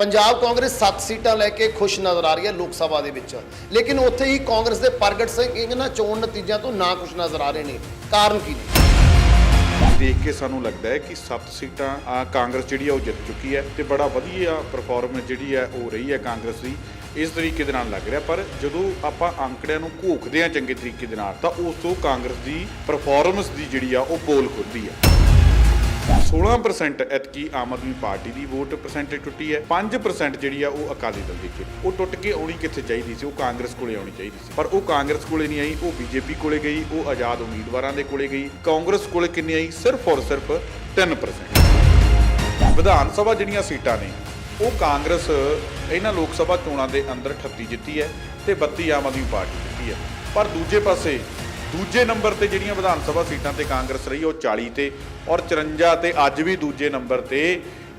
ਪੰਜਾਬ ਕਾਂਗਰਸ 7 ਸੀਟਾਂ ਲੈ ਕੇ ਖੁਸ਼ ਨਜ਼ਰ ਆ ਰਹੀ ਹੈ ਲੋਕ ਸਭਾ ਦੇ ਵਿੱਚ। ਲੇਕਿਨ ਉੱਥੇ ਹੀ ਕਾਂਗਰਸ ਦੇ ਪ੍ਰਗਟ ਸਿੰਘ ਇਹਨਾਂ ਚੋਣ ਨਤੀਜਿਆਂ ਤੋਂ ਨਾ ਖੁਸ਼ ਨਜ਼ਰ ਆ ਰਹੇ ਨੇ। ਕਾਰਨ ਕੀ ਨੇ? ਦੇਖ ਕੇ ਸਾਨੂੰ ਲੱਗਦਾ ਹੈ ਕਿ 7 ਸੀਟਾਂ, ਆ ਕਾਂਗਰਸ ਜਿਹੜੀ ਆ ਉਹ ਜਿੱਤ ਚੁੱਕੀ ਹੈ ਤੇ ਬੜਾ ਵਧੀਆ ਪਰਫਾਰਮੈਂਸ ਜਿਹੜੀ ਹੈ ਉਹ ਰਹੀ ਹੈ ਕਾਂਗਰਸ ਦੀ। ਇਸ ਤਰੀਕੇ ਦੇ ਨਾਲ ਲੱਗ ਰਿਹਾ, ਪਰ ਜਦੋਂ ਆਪਾਂ ਅੰਕੜਿਆਂ ਨੂੰ ਘੋਖਦੇ ਆ ਚੰਗੇ ਤਰੀਕੇ ਦੇ ਨਾਲ, ਤਾਂ ਉਸ ਤੋਂ ਕਾਂਗਰਸ ਦੀ ਪਰਫਾਰਮੈਂਸ ਦੀ ਜਿਹੜੀ ਆ ਉਹ ਪੋਲ ਖੁੱਲਦੀ ਹੈ 16% ਐਤਕੀ ਆਮ ਆਦਮੀ ਪਾਰਟੀ ਦੀ ਵੋਟ ਪਰਸੈਂਟੇਜ ਟੁੱਟੀ ਹੈ। 5% ਜਿਹੜੀ ਆ ਉਹ ਅਕਾਲੀ ਦਲ ਦੀ ਸੀ ਉਹ ਟੁੱਟ ਕੇ ਆਉਣੀ ਕਿੱਥੇ ਚਾਹੀਦੀ ਸੀ? ਉਹ ਕਾਂਗਰਸ ਕੋਲੇ ਆਉਣੀ ਚਾਹੀਦੀ ਸੀ। ਪਰ ਉਹ ਕਾਂਗਰਸ ਕੋਲੇ ਨਹੀਂ ਆਈ, ਉਹ ਬੀਜੇਪੀ ਕੋਲੇ ਗਈ, ਉਹ ਆਜ਼ਾਦ ਉਮੀਦਵਾਰਾਂ ਦੇ ਕੋਲੇ ਗਈ। ਕਾਂਗਰਸ ਕੋਲੇ ਕਿੰਨੀ ਆਈ? ਸਿਰਫ ਔਰ ਸਿਰਫ 3% ਵਿਧਾਨ ਸਭਾ ਜਿਹੜੀਆਂ ਸੀਟਾਂ ਨੇ, ਉਹ ਕਾਂਗਰਸ, ਇਹਨਾਂ ਲੋਕ ਸਭਾ ਚੋਣਾਂ ਦੇ ਅੰਦਰ 38 ਜਿੱਤੀ ਹੈ ਤੇ 32 ਆਮ ਆਦਮੀ ਪਾਰਟੀ ਜਿੱਤੀ ਹੈ। ਪਰ ਦੂਜੇ ਪਾਸੇ ਦੂਜੇ ਨੰਬਰ ਤੇ ਜਿਹੜੀਆਂ ਵਿਧਾਨ ਸਭਾ ਸੀਟਾਂ ਤੇ ਕਾਂਗਰਸ ਰਹੀ, ਉਹ 40 ਤੇ ਔਰ 54 ਤੇ ਅੱਜ ਵੀ ਦੂਜੇ ਨੰਬਰ ਤੇ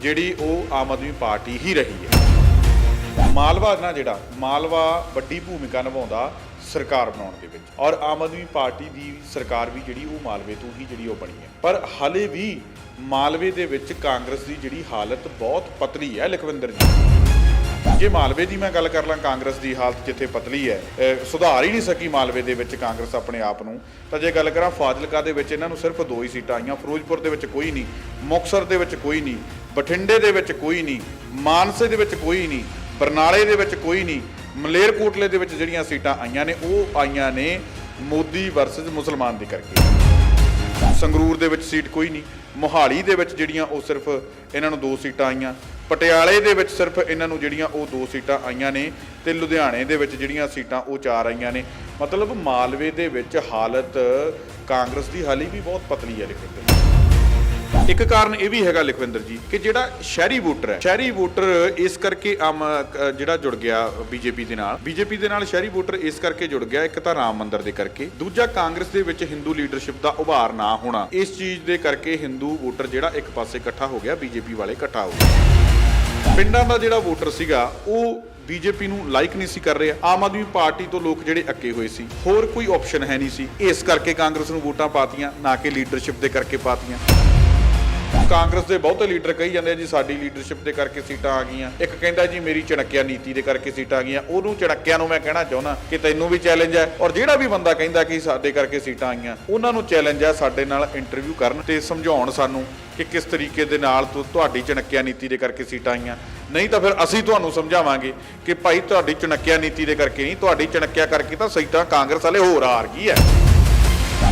ਜਿਹੜੀ ਉਹ ਆਮ ਆਦਮੀ ਪਾਰਟੀ ਹੀ ਰਹੀ ਹੈ। ਮਾਲਵਾ ਨਾ ਜਿਹੜਾ, ਮਾਲਵਾ ਵੱਡੀ ਭੂਮਿਕਾ ਨਿਭਾਉਂਦਾ ਸਰਕਾਰ ਬਣਾਉਣ ਦੇ ਵਿੱਚ। ਔਰ ਆਮ ਆਦਮੀ ਪਾਰਟੀ ਦੀ ਸਰਕਾਰ ਵੀ ਜਿਹੜੀ, ਉਹ ਮਾਲਵੇ ਤੋਂ ਹੀ ਜਿਹੜੀ ਉਹ ਬਣੀ ਹੈ। ਪਰ ਹਾਲੇ ਵੀ ਮਾਲਵੇ ਦੇ ਵਿੱਚ ਕਾਂਗਰਸ ਦੀ ਜਿਹੜੀ ਹਾਲਤ ਬਹੁਤ ਪਤਲੀ ਹੈ, ਲਖਵਿੰਦਰ ਜੀ। ਜੇ ਮਾਲਵੇ ਦੀ ਮੈਂ ਗੱਲ ਕਰ ਲਾਂ ਕਾਂਗਰਸ ਦੀ ਹਾਲਤ ਜਿੱਥੇ ਪਤਲੀ ਹੈ ਸੁਧਾਰ ਹੀ ਨਹੀਂ ਸਕੀ ਮਾਲਵੇ ਦੇ ਵਿੱਚ ਕਾਂਗਰਸ ਆਪਣੇ ਆਪ ਨੂੰ ਤਾਂ ਜੇ ਗੱਲ ਕਰਾਂ ਫਾਜ਼ਿਲਕਾ ਦੇ ਵਿੱਚ ਇਹਨਾਂ ਨੂੰ ਸਿਰਫ ਦੋ ਹੀ ਸੀਟਾਂ ਆਈਆਂ ਫਿਰੋਜ਼ਪੁਰ ਦੇ ਵਿੱਚ ਕੋਈ ਨਹੀਂ ਮੁਕਤਸਰ ਦੇ ਵਿੱਚ ਕੋਈ ਨਹੀਂ ਬਠਿੰਡੇ ਦੇ ਵਿੱਚ ਕੋਈ ਨਹੀਂ ਮਾਨਸੇ ਦੇ ਵਿੱਚ ਕੋਈ ਨਹੀਂ ਬਰਨਾਲੇ ਦੇ ਵਿੱਚ ਕੋਈ ਨਹੀਂ ਮਲੇਰਕੋਟਲੇ ਦੇ ਵਿੱਚ ਜਿਹੜੀਆਂ ਸੀਟਾਂ ਆਈਆਂ ਨੇ ਉਹ ਆਈਆਂ ਨੇ ਮੋਦੀ ਵਰਸਸ ਮੁਸਲਮਾਨ ਦੇ ਕਰਕੇ ਸੰਗਰੂਰ ਦੇ ਵਿੱਚ ਸੀਟ ਕੋਈ ਨਹੀਂ ਮੋਹਾਲੀ ਦੇ ਵਿੱਚ ਜਿਹੜੀਆਂ ਉਹ ਸਿਰਫ ਇਹਨਾਂ ਨੂੰ ਦੋ ਸੀਟਾਂ ਆਈਆਂ ਪਟਿਆਲੇ ਦੇ ਵਿੱਚ ਸਿਰਫ ਇਹਨਾਂ ਨੂੰ ਜਿਹੜੀਆਂ ਉਹ ਦੋ ਸੀਟਾਂ ਆਈਆਂ ਨੇ ਤੇ ਲੁਧਿਆਣੇ ਦੇ ਵਿੱਚ ਜਿਹੜੀਆਂ ਸੀਟਾਂ ਉਹ ਚਾਰ ਆਈਆਂ ਨੇ। ਮਤਲਬ ਮਾਲਵੇ ਦੇ ਵਿੱਚ ਹਾਲਤ ਕਾਂਗਰਸ ਦੀ ਹਾਲੀ ਵੀ ਬਹੁਤ ਪਤਲੀ ਹੈ ਲਿਖਵਿੰਦਰ ਇੱਕ ਕਾਰਨ ਇਹ ਵੀ ਹੈਗਾ ਲਿਖਵਿੰਦਰ ਜੀ ਕਿ ਜਿਹੜਾ ਸ਼ਹਿਰੀ ਵੋਟਰ ਹੈ, ਸ਼ਹਿਰੀ ਵੋਟਰ ਇਸ ਕਰਕੇ ਆਮ ਜਿਹੜਾ ਜੁੜ ਗਿਆ ਬੀਜੇਪੀ ਦੇ ਨਾਲ। ਬੀਜੇਪੀ ਦੇ ਨਾਲ ਸ਼ਹਿਰੀ ਵੋਟਰ ਇਸ ਕਰਕੇ ਜੁੜ ਗਿਆ, ਇੱਕ ਤਾਂ ਰਾਮ ਮੰਦਰ ਦੇ ਕਰਕੇ। ਦੂਜਾ, ਕਾਂਗਰਸ ਦੇ ਵਿੱਚ ਹਿੰਦੂ ਲੀਡਰਸ਼ਿਪ ਦਾ ਉਭਾਰ ਨਾ ਹੋਣਾ। ਇਸ ਚੀਜ਼ ਦੇ ਕਰਕੇ ਹਿੰਦੂ ਵੋਟਰ ਜਿਹੜਾ ਇੱਕ ਪਾਸੇ ਇਕੱਠਾ ਹੋ ਗਿਆ, ਬੀਜੇਪੀ ਵਾਲੇ ਇਕੱਠਾ ਹੋ ਗਏ। ਪਿੰਡਾਂ ਦਾ ਜਿਹੜਾ ਵੋਟਰ ਸੀਗਾ, ਉਹ ਬੀਜੇਪੀ ਨੂੰ ਲਾਈਕ ਨਹੀਂ ਸੀ ਕਰ ਰਿਹਾ। ਆਮ ਆਦਮੀ ਪਾਰਟੀ ਤੋਂ ਲੋਕ ਜਿਹੜੇ ਅੱਕੇ ਹੋਏ ਸੀ, ਹੋਰ ਕੋਈ ਆਪਸ਼ਨ ਹੈ ਨਹੀਂ ਸੀ। ਇਸ ਕਰਕੇ ਕਾਂਗਰਸ ਨੂੰ ਵੋਟਾਂ ਪਾਤੀਆਂ, ਨਾ ਕਿ ਲੀਡਰਸ਼ਿਪ ਦੇ ਕਰਕੇ ਪਾਤੀਆਂ। ਕਾਂਗਰਸ ਦੇ ਬਹੁਤੇ ਲੀਡਰ ਕਹੀ ਜਾਂਦੇ ਆ ਜੀ, ਸਾਡੀ ਲੀਡਰਸ਼ਿਪ ਦੇ ਕਰਕੇ ਸੀਟਾਂ ਆ ਗਈਆਂ। ਇੱਕ ਕਹਿੰਦਾ ਜੀ, ਮੇਰੀ ਚਣਕਿਆ ਨੀਤੀ ਦੇ ਕਰਕੇ ਸੀਟਾਂ ਆ ਗਈਆਂ। ਉਹਨੂੰ ਚਣਕਿਆਂ ਨੂੰ ਮੈਂ ਕਹਿਣਾ ਚਾਹੁੰਦਾ ਕਿ ਤੈਨੂੰ ਵੀ ਚੈਲੰਜ ਹੈ ਔਰ ਜਿਹੜਾ ਵੀ ਬੰਦਾ ਕਹਿੰਦਾ ਕਿ ਸਾਡੇ ਕਰਕੇ ਸੀਟਾਂ ਆਈਆਂ, ਉਹਨਾਂ ਨੂੰ ਚੈਲੰਜ ਹੈ ਸਾਡੇ ਨਾਲ ਇੰਟਰਵਿਊ ਕਰਨ ਤੇ ਸਮਝਾਉਣ ਸਾਨੂੰ ਕਿ ਕਿਸ ਤਰੀਕੇ ਦੇ ਨਾਲ ਤੁਹਾਡੀ ਚਣਕਿਆ ਨੀਤੀ ਦੇ ਕਰਕੇ ਸੀਟਾਂ ਆਈਆਂ। ਨਹੀਂ ਤਾਂ ਫਿਰ ਅਸੀਂ ਤੁਹਾਨੂੰ ਸਮਝਾਵਾਂਗੇ ਕਿ ਭਾਈ ਤੁਹਾਡੀ ਚਣਕਿਆ ਨੀਤੀ ਦੇ ਕਰਕੇ ਨਹੀਂ, ਤੁਹਾਡੀ ਚਣਕਿਆ ਕਰਕੇ ਤਾਂ ਸੀਟਾਂ ਕਾਂਗਰਸ ਵਾਲੇ ਹੋਰ ਹਾਰ ਗਈ ਹੈ।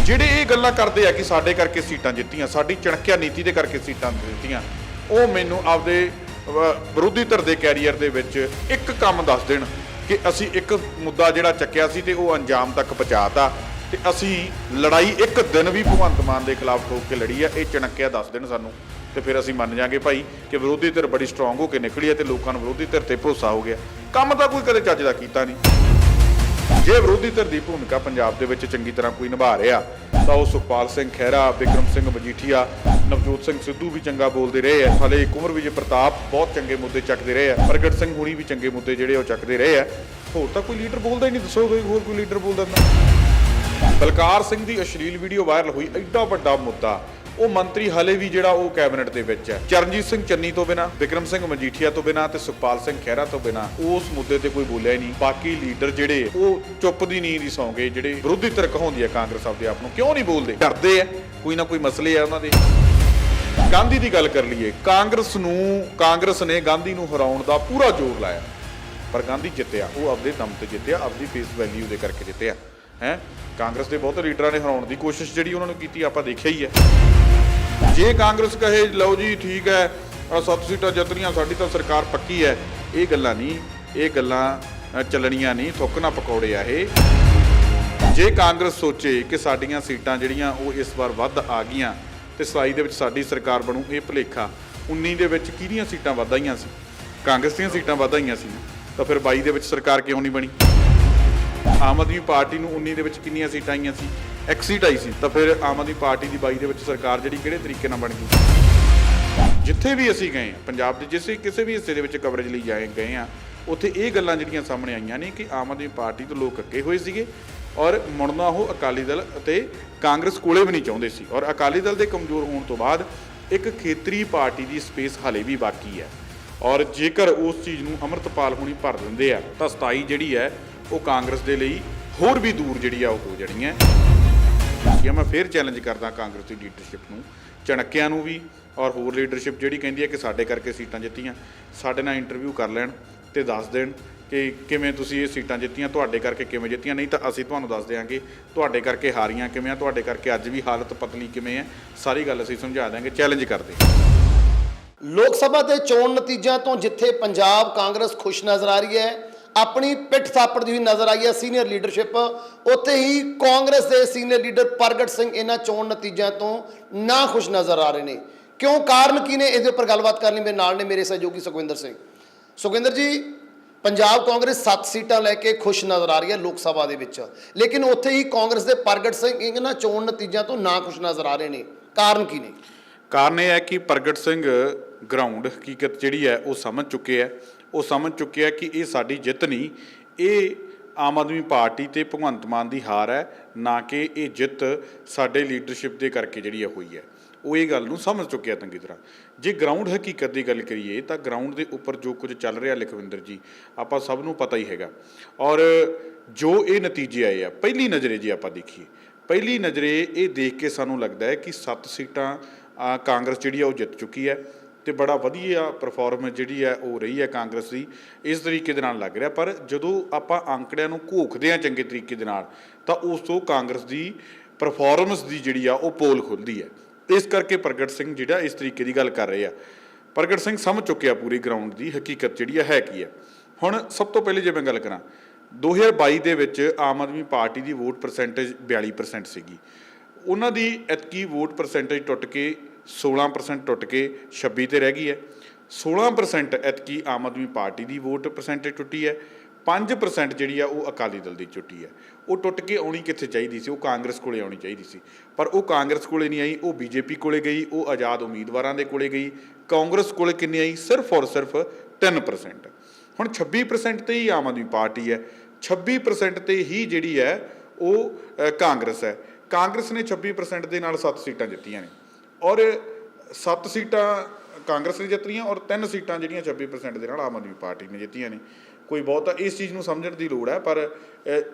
ਜਿਹੜੇ ਇਹ ਗੱਲਾਂ ਕਰਦੇ ਆ ਕਿ ਸਾਡੇ ਕਰਕੇ ਸੀਟਾਂ ਜਿੱਤੀਆਂ, ਸਾਡੀ ਚਣਕਿਆ ਨੀਤੀ ਦੇ ਕਰਕੇ ਸੀਟਾਂ ਜਿੱਤੀਆਂ ਉਹ ਮੈਨੂੰ ਆਪਦੇ ਵਿਰੋਧੀ ਧਿਰ ਦੇ ਕੈਰੀਅਰ ਦੇ ਵਿੱਚ ਇੱਕ ਕੰਮ ਦੱਸ ਦੇਣ ਕਿ ਅਸੀਂ ਇੱਕ ਮੁੱਦਾ ਜਿਹੜਾ ਚੱਕਿਆ ਸੀ ਤੇ ਉਹ ਅੰਜਾਮ ਤੱਕ ਪਹੁੰਚਾਤਾ ਤੇ ਅਸੀਂ ਲੜਾਈ ਇੱਕ ਦਿਨ ਵੀ ਭਗਵੰਤ ਮਾਨ ਦੇ ਖਿਲਾਫ ਠੋਕ ਕੇ ਲੜੀ ਆ, ਇਹ ਚਣਕਿਆ ਦੱਸ ਦੇਣ ਸਾਨੂੰ ਤੇ ਫਿਰ ਅਸੀਂ ਮੰਨ ਜਾਾਂਗੇ ਭਾਈ ਕਿ ਵਿਰੋਧੀ ਧਿਰ ਬੜੀ ਸਟਰੋਂਗ ਹੋ ਕੇ ਨਿਕਲੀ ਹੈ ਤੇ ਲੋਕਾਂ ਨੂੰ ਵਿਰੋਧੀ ਧਿਰ ਤੇ ਭਰੋਸਾ ਹੋ ਗਿਆ। ਕੰਮ ਤਾਂ ਕੋਈ ਕਦੇ ਚੱਜ ਦਾ ਕੀਤਾ ਨਹੀਂ। ਜੇ ਵਿਰੋਧੀ ਧਿਰ ਦੀ ਭੂਮਿਕਾ ਪੰਜਾਬ ਦੇ ਵਿੱਚ ਚੰਗੀ ਤਰ੍ਹਾਂ ਕੋਈ ਨਿਭਾ ਰਿਹਾ, ਤਾਂ ਉਹ ਸੁਖਪਾਲ ਸਿੰਘ ਖਹਿਰਾ ਬਿਕਰਮ ਸਿੰਘ ਮਜੀਠੀਆ, ਨਵਜੋਤ ਸਿੰਘ ਸਿੱਧੂ ਵੀ ਚੰਗਾ ਬੋਲਦੇ ਰਹੇ ਆ ਹਲੇ ਕੁਮਰ ਵਿਜੇ ਪ੍ਰਤਾਪ ਬਹੁਤ ਚੰਗੇ ਮੁੱਦੇ ਚੱਕਦੇ ਰਹੇ ਆ ਪ੍ਰਗਟ ਸਿੰਘ ਹੁਣੀ ਵੀ ਚੰਗੇ ਮੁੱਦੇ ਜਿਹੜੇ ਉਹ ਚੱਕਦੇ ਰਹੇ ਆ ਹੋਰ ਤਾਂ ਕੋਈ ਲੀਡਰ ਬੋਲਦਾ ਹੀ ਨਹੀਂ, ਦੱਸੋ ਕੋਈ ਹੋਰ ਕੋਈ ਲੀਡਰ ਬੋਲਦਾ ਤਾਂ। ਬਲਕਾਰ ਸਿੰਘ ਦੀ ਅਸ਼ਲੀਲ ਵੀਡੀਓ ਵਾਇਰਲ ਹੋਈ, ਐਡਾ ਵੱਡਾ ਮੁੱਦਾ। ਉਹ ਮੰਤਰੀ ਹਲੇ ਵੀ ਜਿਹੜਾ ਉਹ ਕੈਬਨਿਟ ਦੇ ਵਿੱਚ ਹੈ। ਚਰਨਜੀਤ ਸਿੰਘ ਚੰਨੀ ਤੋਂ ਬਿਨਾ, ਵਿਕਰਮ ਸਿੰਘ ਮਜੀਠੀਆ ਤੋਂ ਬਿਨਾ ਤੇ ਸੁਖਪਾਲ ਸਿੰਘ ਖਹਿਰਾ ਤੋਂ ਬਿਨਾ ਉਸ ਮੁੱਦੇ ਤੇ ਕੋਈ ਬੋਲਿਆ ਹੀ ਨਹੀਂ। ਬਾਕੀ ਲੀਡਰ ਜਿਹੜੇ ਉਹ ਚੁੱਪ ਦੀ ਨੀਂਦ ਹੀ ਸੌਂ ਗਏ ਜਿਹੜੇ ਵਿਰੋਧੀ ਧਿਰ ਕਹਾਉਂਦੀ ਹੈ ਕਾਂਗਰਸ ਆਪਦੇ ਆਪ ਨੂੰ। ਕਿਉਂ ਨਹੀਂ ਬੋਲਦੇ? ਡਰਦੇ ਆ, ਕੋਈ ਨਾ ਕੋਈ ਮਸਲੇ ਆ ਉਹਨਾਂ ਦੇ। ਗਾਂਧੀ ਦੀ ਗੱਲ ਕਰ ਲਈਏ, ਕਾਂਗਰਸ ਨੂੰ, ਕਾਂਗਰਸ ਨੇ ਗਾਂਧੀ ਨੂੰ ਹਰਾਉਣ ਦਾ ਪੂਰਾ ਜ਼ੋਰ ਲਾਇਆ। ਪਰ ਗਾਂਧੀ ਜਿੱਤਿਆ, ਉਹ ਆਪਦੇ ਦਮ ਤੇ ਜਿੱਤਿਆ, ਆਪਦੀ ਫੇਸ ਵੈਲਿਊ ਦੇ ਕਰਕੇ ਜਿੱਤਿਆ। ਹੈ? ਕਾਂਗਰਸ ਦੇ ਬਹੁਤੇ ਲੀਡਰਾਂ ਨੇ ਹਰਾਉਣ ਦੀ ਕੋਸ਼ਿਸ਼ ਜਿਹੜੀ ਉਹਨਾਂ ਨੂੰ ਕੀਤੀ, ਆਪਾਂ ਦੇਖਿਆ ਹੀ ਹੈ। ਜੇ ਕਾਂਗਰਸ ਕਹੇ, ਲਓ ਜੀ, ਠੀਕ ਹੈ ਸੱਤ ਸੀਟਾਂ ਜਿੱਤਣੀਆਂ ਸਾਡੀ ਤਾਂ ਸਰਕਾਰ ਪੱਕੀ ਹੈ। ਇਹ ਗੱਲਾਂ ਨਹੀਂ, ਇਹ ਗੱਲਾਂ ਚੱਲਣੀਆਂ ਨਹੀਂ, ਥੁੱਕ ਨਾ ਪਕੌੜੇ ਆ ਇਹ। ਜੇ ਕਾਂਗਰਸ ਸੋਚੇ ਕਿ ਸਾਡੀਆਂ ਸੀਟਾਂ ਜਿਹੜੀਆਂ, ਉਹ ਇਸ ਵਾਰ ਵੱਧ ਆ ਗਈਆਂ, ਤੇ 27 ਦੇ ਵਿੱਚ ਸਾਡੀ ਸਰਕਾਰ ਬਣੂ, ਇਹ ਭੁਲੇਖਾ। 19 ਦੇ ਵਿੱਚ ਕਿਹਦੀਆਂ ਸੀਟਾਂ ਵੱਧ ਆਈਆਂ ਸੀ? ਕਾਂਗਰਸ ਦੀਆਂ ਸੀਟਾਂ ਵੱਧ ਆਈਆਂ ਸੀ। ਤਾਂ ਫਿਰ 22 ਦੇ ਵਿੱਚ ਸਰਕਾਰ ਕਿਉਂ ਨਹੀਂ ਬਣੀ? ਆਮ ਆਦਮੀ ਪਾਰਟੀ ਨੂੰ 19 ਦੇ ਵਿੱਚ ਕਿੰਨੀਆਂ ਸੀਟਾਂ ਆਈਆਂ ਸੀ? ਇੱਕ ਆਈ ਸੀ, ਤਾਂ ਫਿਰ ਆਮ ਆਦਮੀ ਪਾਰਟੀ ਦੀ ਬਾਈ ਦੇ ਵਿੱਚ ਸਰਕਾਰ ਜਿਹੜੀ ਕਿਹੜੇ ਤਰੀਕੇ ਨਾਲ ਬਣ ਗਈ? ਜਿੱਥੇ ਵੀ ਅਸੀਂ ਗਏ ਪੰਜਾਬ ਦੇ ਜਿਸੇ ਕਿਸੇ ਵੀ ਹਿੱਸੇ ਦੇ ਵਿੱਚ ਕਵਰੇਜ ਲਈ ਜਾਏ, ਗਏ ਆ ਉੱਥੇ ਇਹ ਗੱਲਾਂ ਜਿਹੜੀਆਂ ਸਾਹਮਣੇ ਆਈਆਂ ਨੇ ਕਿ ਆਮ ਆਦਮੀ ਪਾਰਟੀ ਤੋਂ ਲੋਕ ਅੱਕੇ ਹੋਏ ਸੀਗੇ ਔਰ ਮੁੜਨਾ ਉਹ ਅਕਾਲੀ ਦਲ ਅਤੇ ਕਾਂਗਰਸ ਕੋਲੇ ਵੀ ਨਹੀਂ ਚਾਹੁੰਦੇ ਸੀ। ਔਰ ਅਕਾਲੀ ਦਲ ਦੇ ਕਮਜ਼ੋਰ ਹੋਣ ਤੋਂ ਬਾਅਦ ਇੱਕ ਖੇਤਰੀ ਪਾਰਟੀ ਦੀ ਸਪੇਸ ਹਾਲੇ ਵੀ ਬਾਕੀ ਹੈ। ਔਰ ਜੇਕਰ ਉਸ ਚੀਜ਼ ਨੂੰ ਅਮਰਤਪਾਲ ਹੁਣੀ ਭਰ ਦਿੰਦੇ ਆ, ਤਾਂ 27 ਜਿਹੜੀ ਹੈ, ਉਹ ਕਾਂਗਰਸ ਦੇ ਲਈ ਹੋਰ ਵੀ ਦੂਰ ਜਿਹੜੀ ਆ, ਉਹ ਹੋ ਜਾਣੀ ਹੈ। ਕਿ ਮੈਂ ਫੇਰ ਚੈਲੰਜ ਕਰਦਾ ਕਾਂਗਰਸ ਦੀ ਲੀਡਰਸ਼ਿਪ ਨੂੰ, ਚਣਕਿਆਂ ਨੂੰ ਵੀ ਔਰ ਹੋਰ ਲੀਡਰਸ਼ਿਪ ਜਿਹੜੀ ਕਹਿੰਦੀ ਹੈ ਕਿ ਸਾਡੇ ਕਰਕੇ ਸੀਟਾਂ ਜਿੱਤੀਆਂ, ਸਾਡੇ ਨਾਲ ਇੰਟਰਵਿਊ ਕਰ ਲੈਣ ਤੇ ਦੱਸ ਦੇਣ ਕਿ ਕਿਵੇਂ ਤੁਸੀਂ ਇਹ ਸੀਟਾਂ ਜਿੱਤੀਆਂ, ਤੁਹਾਡੇ ਕਰਕੇ ਕਿਵੇਂ ਜਿੱਤੀਆਂ, ਨਹੀਂ ਤਾਂ ਅਸੀਂ ਤੁਹਾਨੂੰ ਦੱਸ ਦਿਆਂਗੇ, ਤੁਹਾਡੇ ਕਰਕੇ ਹਾਰੀਆਂ ਕਿਵੇਂ ਆ, ਤੁਹਾਡੇ ਕਰਕੇ ਅੱਜ ਵੀ ਹਾਲਤ ਪਤਲੀ ਕਿਵੇਂ ਹੈ, ਸਾਰੀ ਗੱਲ ਅਸੀਂ ਸਮਝਾ ਦਿਆਂਗੇ ਚੈਲੰਜ ਕਰਦੇ ਲੋਕ ਸਭਾ ਦੇ ਚੋਣ ਨਤੀਜਿਆਂ ਤੋਂ ਜਿੱਥੇ ਪੰਜਾਬ ਕਾਂਗਰਸ ਖੁਸ਼ ਨਜ਼ਰ ਆ ਰਹੀ ਹੈ ਆਪਣੀ ਪਿੱਠ ਥਾਪੜਦੀ ਹੋਈ ਨਜ਼ਰ ਆਈ ਹੈ ਸੀਨੀਅਰ ਲੀਡਰਸ਼ਿਪ। ਉੱਥੇ ਹੀ ਕਾਂਗਰਸ ਦੇ ਸੀਨੀਅਰ ਲੀਡਰ ਪ੍ਰਗਟ ਸਿੰਘ ਇਹਨਾਂ ਚੋਣ ਨਤੀਜਿਆਂ ਤੋਂ ਨਾ ਖੁਸ਼ ਨਜ਼ਰ ਆ ਰਹੇ ਨੇ। ਕਿਉਂ? ਕਾਰਨ ਕੀ ਨੇ? ਇਹਦੇ ਉੱਪਰ ਗੱਲਬਾਤ ਕਰਨ ਲਈ ਮੇਰੇ ਨਾਲ ਨੇ ਮੇਰੇ ਸਹਿਯੋਗੀ ਸੁਖਵਿੰਦਰ ਸਿੰਘ। ਸੁਖਵਿੰਦਰ ਜੀ, ਪੰਜਾਬ ਕਾਂਗਰਸ 7 ਸੀਟਾਂ ਲੈ ਕੇ ਖੁਸ਼ ਨਜ਼ਰ ਆ ਰਹੀ ਹੈ ਲੋਕ ਸਭਾ ਦੇ ਵਿੱਚ। ਲੇਕਿਨ ਉੱਥੇ ਹੀ ਕਾਂਗਰਸ ਦੇ ਪ੍ਰਗਟ ਸਿੰਘ ਇਹਨਾਂ ਚੋਣ ਨਤੀਜਿਆਂ ਤੋਂ ਨਾ ਖੁਸ਼ ਨਜ਼ਰ ਆ ਰਹੇ ਨੇ। ਕਾਰਨ ਕੀ ਨੇ? ਕਾਰਨ ਇਹ ਹੈ ਕਿ ਪ੍ਰਗਟ ਸਿੰਘ ਗਰਾਊਂਡ ਹਕੀਕਤ ਜਿਹੜੀ ਹੈ, ਉਹ ਸਮਝ ਚੁੱਕੇ ਹੈ। ਉਹ ਸਮਝ ਚੁੱਕਿਆ ਕਿ ਇਹ ਸਾਡੀ ਜਿੱਤ ਨਹੀਂ। ਇਹ ਆਮ ਆਦਮੀ ਪਾਰਟੀ ਤੇ ਭਗਵੰਤ ਮਾਨ ਦੀ ਹਾਰ ਹੈ, ਨਾ ਕਿ ਇਹ ਜਿੱਤ ਸਾਡੇ ਲੀਡਰਸ਼ਿਪ ਦੇ ਕਰਕੇ ਜਿਹੜੀ ਆ ਹੋਈ ਹੈ। ਉਹ ਇਹ ਗੱਲ ਨੂੰ ਸਮਝ ਚੁੱਕਿਆ ਚੰਗੀ ਤਰ੍ਹਾਂ। ਜੇ ਗਰਾਊਂਡ ਹਕੀਕਤ ਦੀ ਗੱਲ ਕਰੀਏ ਤਾਂ ਗਰਾਊਂਡ ਦੇ ਉੱਪਰ ਜੋ ਕੁਝ ਚੱਲ ਰਿਹਾ ਲਖਵਿੰਦਰ ਜੀ, ਆਪਾਂ ਸਭ ਨੂੰ ਪਤਾ ਹੀ ਹੈਗਾ। ਔਰ ਜੋ ਇਹ ਨਤੀਜੇ ਆਏ ਆ, ਪਹਿਲੀ ਨਜ਼ਰੇ ਜੇ ਆਪਾਂ ਦੇਖੀਏ, ਪਹਿਲੀ ਨਜ਼ਰੇ ਇਹ ਦੇਖ ਕੇ ਸਾਨੂੰ ਲੱਗਦਾ ਹੈ ਕਿ 7 ਸੀਟਾਂ ਕਾਂਗਰਸ ਜਿਹੜੀ ਆ ਉਹ ਜਿੱਤ ਚੁੱਕੀ ਹੈ। ਤੇ ਬੜਾ ਵਧੀਆ ਪਰਫਾਰਮੈਂਸ ਜਿਹੜੀ ਹੈ ਉਹ ਰਹੀ ਹੈ ਕਾਂਗਰਸ ਦੀ, ਇਸ ਤਰੀਕੇ ਦੇ ਨਾਲ ਲੱਗ ਰਿਹਾ। ਪਰ ਜਦੋਂ ਆਪਾਂ ਅੰਕੜਿਆਂ ਨੂੰ ਘੋਖਦੇ ਆ ਚੰਗੇ ਤਰੀਕੇ ਦੇ ਨਾਲ, ਤਾਂ ਉਸ ਤੋਂ ਕਾਂਗਰਸ ਦੀ ਪਰਫਾਰਮੈਂਸ ਦੀ ਜਿਹੜੀ ਆ ਉਹ ਪੋਲ ਖੁੱਲਦੀ ਹੈ। ਇਸ ਕਰਕੇ ਪ੍ਰਗਟ ਸਿੰਘ ਜਿਹੜਾ ਇਸ ਤਰੀਕੇ ਦੀ ਗੱਲ ਕਰ ਰਹੇ ਆ। ਪ੍ਰਗਟ ਸਿੰਘ ਸਮਝ ਚੁੱਕਿਆ ਪੂਰੀ ਗਰਾਊਂਡ ਦੀ, ਹਕੀਕਤ ਜਿਹੜੀ ਆ ਹੈ ਕੀ ਹੈ ਹੁਣ ਸਭ ਤੋਂ ਪਹਿਲੇ ਜੇ ਮੈਂ ਗੱਲ ਕਰਾਂ 2022 ਦੇ ਵਿੱਚ ਆਮ ਆਦਮੀ ਪਾਰਟੀ ਦੀ ਵੋਟ ਪਰਸੈਂਟੇਜ 42% ਸੀਗੀ। ਉਹਨਾਂ ਦੀ ਐਤਕੀ ਵੋਟ ਪਰਸੈਂਟੇਜ ਟੁੱਟ ਕੇ 16% ਟੁੱਟ ਕੇ 26 ਤੇ ਰਹਿ ਗਈ ਹੈ। 16% ਐਤਕੀ ਆਮ ਆਦਮੀ ਪਾਰਟੀ ਦੀ ਵੋਟ ਪਰਸੈਂਟੇਜ ਟੁੱਟੀ ਹੈ। 5% ਜਿਹੜੀ ਆ, ਉਹ ਅਕਾਲੀ ਦਲ ਦੀ ਟੁੱਟੀ ਹੈ। ਉਹ ਟੁੱਟ ਕੇ ਆਉਣੀ ਕਿੱਥੇ ਚਾਹੀਦੀ ਸੀ? ਉਹ ਕਾਂਗਰਸ ਕੋਲੇ ਆਉਣੀ ਚਾਹੀਦੀ ਸੀ। ਪਰ ਉਹ ਕਾਂਗਰਸ ਕੋਲੇ ਨਹੀਂ ਆਈ, ਉਹ ਬੀਜੇਪੀ ਕੋਲੇ ਗਈ, ਉਹ ਆਜ਼ਾਦ ਉਮੀਦਵਾਰਾਂ ਦੇ ਕੋਲੇ ਗਈ। ਕਾਂਗਰਸ ਕੋਲੇ ਕਿੰਨੀ ਆਈ? ਸਿਰਫ ਔਰ ਸਿਰਫ 3% ਹੁਣ 26% ਤੇ ਹੀ ਆਮ ਆਦਮੀ ਪਾਰਟੀ ਹੈ। 26% ਤੇ ਹੀ ਜਿਹੜੀ ਹੈ, ਉਹ ਕਾਂਗਰਸ ਹੈ। ਕਾਂਗਰਸ ਨੇ 26% ਦੇ ਨਾਲ 7 ਸੀਟਾਂ ਜਿੱਤੀਆਂ ਨੇ। ਔਰ ਸੱਤ ਸੀਟਾਂ ਕਾਂਗਰਸ ਨੇ ਜਿੱਤੀਆਂ ਔਰ ਤਿੰਨ ਸੀਟਾਂ ਜਿਹੜੀਆਂ 26% ਦੇ ਨਾਲ ਆਮ ਆਦਮੀ ਪਾਰਟੀ ਨੇ ਜਿੱਤੀਆਂ ਨੇ। ਕੋਈ ਬਹੁਤਾ ਇਸ ਚੀਜ਼ ਨੂੰ ਸਮਝਣ ਦੀ ਲੋੜ ਹੈ, ਪਰ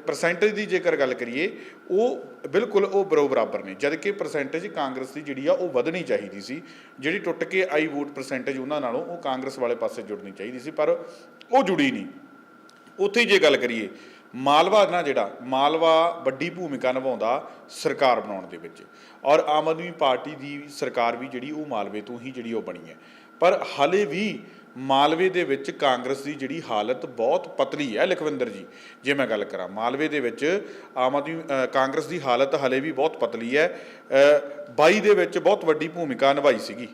ਪਰਸੈਂਟੇਜ ਦੀ ਜੇਕਰ ਗੱਲ ਕਰੀਏ, ਉਹ ਬਿਲਕੁਲ ਉਹ ਬਰੋ ਬਰਾਬਰ ਨੇ। ਜਦ ਕਿ ਪਰਸੈਂਟੇਜ ਕਾਂਗਰਸ ਦੀ ਜਿਹੜੀ ਆ, ਉਹ ਵਧਣੀ ਚਾਹੀਦੀ ਸੀ। ਜਿਹੜੀ ਟੁੱਟ ਕੇ ਆਈ ਵੋਟ ਪਰਸੈਂਟੇਜ ਉਹਨਾਂ ਨਾਲੋਂ, ਉਹ ਕਾਂਗਰਸ ਵਾਲੇ ਪਾਸੇ ਜੁੜਨੀ ਚਾਹੀਦੀ ਸੀ, ਪਰ ਉਹ ਜੁੜੀ ਨਹੀਂ। ਉੱਥੇ ਜੇ ਗੱਲ ਕਰੀਏ ਮਾਲਵਾ ਨਾ ਜਿਹੜਾ ਮਾਲਵਾ ਵੱਡੀ ਭੂਮਿਕਾ ਨਿਭਾਉਂਦਾ ਸਰਕਾਰ ਬਣਾਉਣ ਦੇ ਵਿੱਚ। ਔਰ ਆਮ ਆਦਮੀ ਪਾਰਟੀ ਦੀ ਸਰਕਾਰ ਵੀ ਜਿਹੜੀ ਉਹ ਮਾਲਵੇ ਤੋਂ ਹੀ ਜਿਹੜੀ ਉਹ ਬਣੀ ਹੈ। ਪਰ ਹਾਲੇ ਵੀ ਮਾਲਵੇ ਦੇ ਵਿੱਚ ਕਾਂਗਰਸ ਦੀ ਜਿਹੜੀ ਹਾਲਤ ਬਹੁਤ ਪਤਲੀ ਹੈ ਲਖਵਿੰਦਰ ਜੀ ਜੇ ਮੈਂ ਗੱਲ ਕਰਾਂ। ਮਾਲਵੇ ਦੇ ਵਿੱਚ ਆਮ ਆਦਮੀ ਕਾਂਗਰਸ ਦੀ ਹਾਲਤ ਹਲੇ ਵੀ ਬਹੁਤ ਪਤਲੀ ਹੈ। ਅ, 22 ਦੇ ਵਿੱਚ ਬਹੁਤ ਵੱਡੀ ਭੂਮਿਕਾ ਨਿਭਾਈ ਸੀਗੀ